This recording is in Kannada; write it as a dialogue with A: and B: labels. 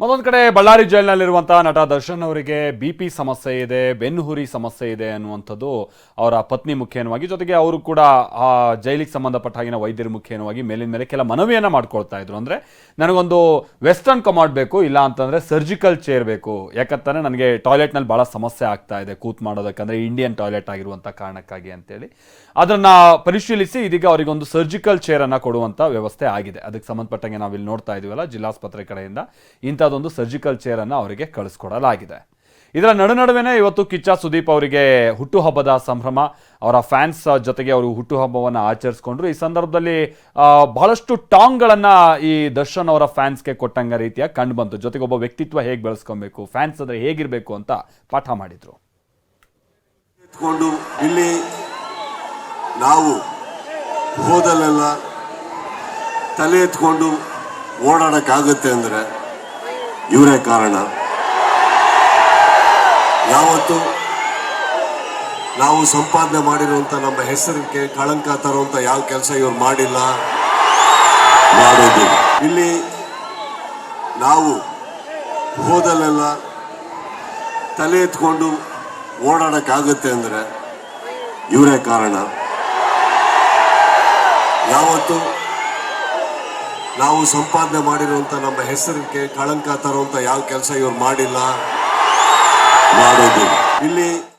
A: ಮತ್ತೊಂದು ಕಡೆ ಬಳ್ಳಾರಿ ಜೈಲಿನಲ್ಲಿರುವಂತಹ ನಟ ದರ್ಶನ್ ಅವರಿಗೆ ಬಿ ಪಿ ಸಮಸ್ಯೆ ಇದೆ, ಬೆನ್ನುಹುರಿ ಸಮಸ್ಯೆ ಇದೆ ಅನ್ನುವಂಥದ್ದು ಅವರ ಪತ್ನಿ ಮುಖೇನವಾಗಿ. ಜೊತೆಗೆ ಅವರು ಕೂಡ ಆ ಜೈಲಿಗೆ ಸಂಬಂಧಪಟ್ಟ ಹಾಗಿನ ವೈದ್ಯರ ಮುಖೇನವಾಗಿ ಮೇಲಿನ ಮೇಲೆ ಕೆಲ ಮನವಿಯನ್ನ ಮಾಡ್ಕೊಳ್ತಾ ಇದ್ರು. ಅಂದ್ರೆ ನನಗೊಂದು ವೆಸ್ಟರ್ನ್ ಕಮಾಡ್ ಬೇಕು, ಇಲ್ಲ ಅಂತಂದ್ರೆ ಸರ್ಜಿಕಲ್ ಚೇರ್ ಬೇಕು. ಯಾಕಂತಾನೆ ನನಗೆ ಟಾಯ್ಲೆಟ್ನಲ್ಲಿ ಬಹಳ ಸಮಸ್ಯೆ ಆಗ್ತಾ ಇದೆ ಕೂತ್ ಮಾಡೋದಕ್ಕಂದ್ರೆ ಇಂಡಿಯನ್ ಟಾಯ್ಲೆಟ್ ಆಗಿರುವಂಥ ಕಾರಣಕ್ಕಾಗಿ ಅಂತೇಳಿ. ಅದನ್ನ ಪರಿಶೀಲಿಸಿ ಇದೀಗ ಅವರಿಗೊಂದು ಸರ್ಜಿಕಲ್ ಚೇರ್ ಅನ್ನ ಕೊಡುವಂತ ವ್ಯವಸ್ಥೆ ಆಗಿದೆ. ಅದಕ್ಕೆ ಸಂಬಂಧಪಟ್ಟಂಗೆ ನಾವಿಲ್ಲಿ ನೋಡ್ತಾ ಇದೀವಲ್ಲ, ಜಿಲ್ಲಾಸ್ಪತ್ರೆ ಕಡೆಯಿಂದ ಇಂಥದ್ದೊಂದು ಸರ್ಜಿಕಲ್ ಚೇರ್ ಅನ್ನ ಅವರಿಗೆ ಕಳಿಸ್ಕೊಡಲಾಗಿದೆ. ಇದರ ನಡು ನಡುವೆನೇ ಇವತ್ತು ಕಿಚ್ಚ ಸುದೀಪ್ ಅವರಿಗೆ ಹುಟ್ಟುಹಬ್ಬದ ಸಂಭ್ರಮ. ಅವರ ಫ್ಯಾನ್ಸ್ ಜೊತೆಗೆ ಅವರು ಹುಟ್ಟುಹಬ್ಬವನ್ನು ಆಚರಿಸ್ಕೊಂಡ್ರು. ಈ ಸಂದರ್ಭದಲ್ಲಿ ಬಹಳಷ್ಟು ಬಹಳಷ್ಟು ಟಾಂಗ್ಗಳನ್ನ ಈ ದರ್ಶನ್ ಅವರ ಫ್ಯಾನ್ಸ್ಗೆ ಕೊಟ್ಟಂಗ ರೀತಿಯ ಕಂಡು ಬಂತು. ಜೊತೆಗೆ ಒಬ್ಬ ವ್ಯಕ್ತಿತ್ವ ಹೇಗೆ ಬೆಳೆಸ್ಕೊಬೇಕು ಫ್ಯಾನ್ಸ್ ಅಂದ್ರೆ ಹೇಗಿರಬೇಕು ಅಂತ ಪಾಠ ಮಾಡಿದ್ರು.
B: ಇಲ್ಲಿ ನಾವು ಹೋದಲ್ಲೆಲ್ಲ ತಲೆ ಎತ್ಕೊಂಡು ಓಡಾಡಕ್ಕಾಗುತ್ತೆ ಅಂದ್ರೆ ಇವರೇ ಕಾರಣ. ಯಾವತ್ತು ನಾವು ಸಂಪಾದನೆ ಮಾಡಿರುವಂತ ನಮ್ಮ ಹೆಸರಿಗೆ ಕಳಂಕ ತರುವಂತ ಯಾವ ಕೆಲಸ ಇವ್ರು ಮಾಡಿಲ್ಲ? ಮಾಡೋದು ಇಲ್ಲಿ ನಾವು ಹೋದಲ್ಲೆಲ್ಲ ತಲೆ ಎತ್ಕೊಂಡು ಓಡಾಡಕ್ಕಾಗುತ್ತೆ ಅಂದರೆ ಇವರೇ ಕಾರಣ. ಯಾವತ್ತು ನಾವು ಸಂಪಾದನೆ ಮಾಡಿರುವಂತ ನಮ್ಮ ಹೆಸರಿಗೆ ಕಳಂಕ ತರುವಂತ ಯಾವ ಕೆಲಸ ಇವ್ರು ಮಾಡಿಲ್ಲ. ಮಾಡೋದು. ಇಲ್ಲಿ